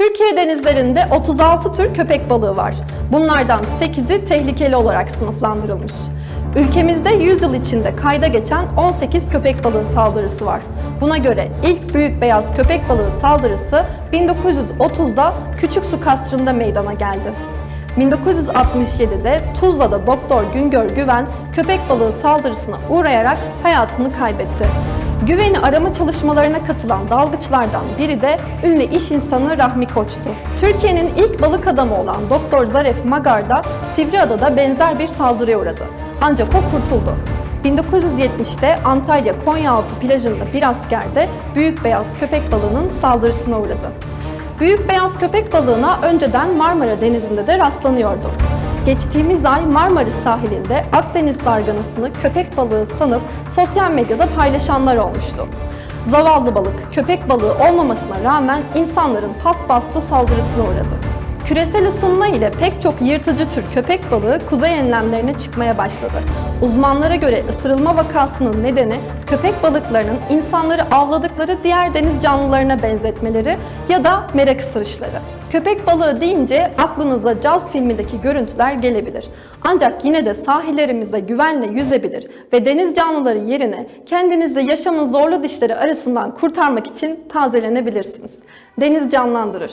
Türkiye denizlerinde 36 tür köpek balığı var. Bunlardan 8'i tehlikeli olarak sınıflandırılmış. Ülkemizde 100 yıl içinde kayda geçen 18 köpek balığı saldırısı var. Buna göre ilk büyük beyaz köpek balığı saldırısı 1930'da Küçük Su Kasrı'nda meydana geldi. 1967'de Tuzla'da Doktor Güngör Güven köpek balığı saldırısına uğrayarak hayatını kaybetti. Güveni arama çalışmalarına katılan dalgıçlardan biri de ünlü iş insanı Rahmi Koç'tu. Türkiye'nin ilk balık adamı olan Doktor Zaref Magar da Sivriada'da benzer bir saldırıya uğradı. Ancak o kurtuldu. 1970'te Antalya Konyaaltı plajında bir asker de büyük beyaz köpek balığının saldırısına uğradı. Büyük beyaz köpek balığına önceden Marmara Denizi'nde de rastlanıyordu. Geçtiğimiz ay Marmaris sahilinde Akdeniz zarganasını köpek balığı sanıp sosyal medyada paylaşanlar olmuştu. Zavallı balık, köpek balığı olmamasına rağmen insanların paspaslı saldırısına uğradı. Küresel ısınma ile pek çok yırtıcı tür köpek balığı kuzey enlemlerine çıkmaya başladı. Uzmanlara göre ısırılma vakasının nedeni köpek balıklarının insanları avladıkları diğer deniz canlılarına benzetmeleri ya da merak ısırışları. Köpek balığı deyince aklınıza Jaws filmindeki görüntüler gelebilir. Ancak yine de sahillerimizde güvenle yüzebilir ve deniz canlıları yerine kendinizi yaşamın zorlu dişleri arasından kurtarmak için tazelenebilirsiniz. Deniz canlandırır.